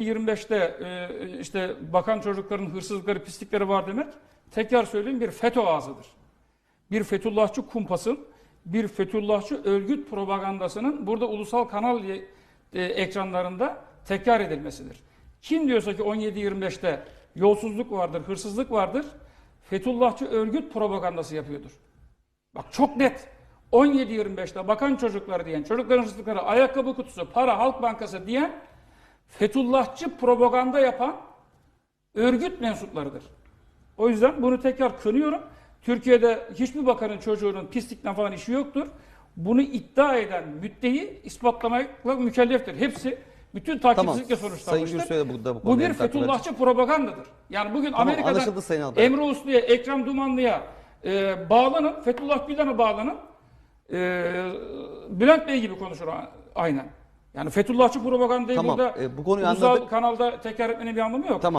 25'te e, işte bakan çocukların hırsızlıkları, pislikleri var demek tekrar söyleyeyim bir FETÖ ağzıdır. Bir Fethullahçı kumpasın, bir Fethullahçı örgüt propagandasının burada ulusal kanal e, ekranlarında tekrar edilmesidir. Kim diyorsa ki 17-25'te yolsuzluk vardır, hırsızlık vardır, Fethullahçı örgüt propagandası yapıyordur. Bak çok net. 17-25'te bakan çocukları diyen, çocukların hırsızlıkları, ayakkabı kutusu, para, Halk Bankası diyen Fethullahçı propaganda yapan örgüt mensuplarıdır. O yüzden bunu tekrar kınıyorum. Türkiye'de hiçbir bakanın çocuğunun pislikten falan işi yoktur. Bunu iddia eden müddeyi ispatlamakla mükelleftir. Hepsi bütün Tamam. takipsizlikle Sayın sonuçlanmıştır. Da bu, da bu Bu bir. Fethullahçı propagandadır. Yani bugün Tamam, Amerika'da Sayın. Emre Uslu'ya, Ekrem Dumanlı'ya e, bağlanın, Fethullah Gülen'e bağlanın. E, Bülent Bey gibi konuşur aynen. Yani Fethullahçı propagandayı Tamam, burada e, bu konuyu ulusal anladık. kanalda tekrar etmenin bir anlamı yok. Tamam.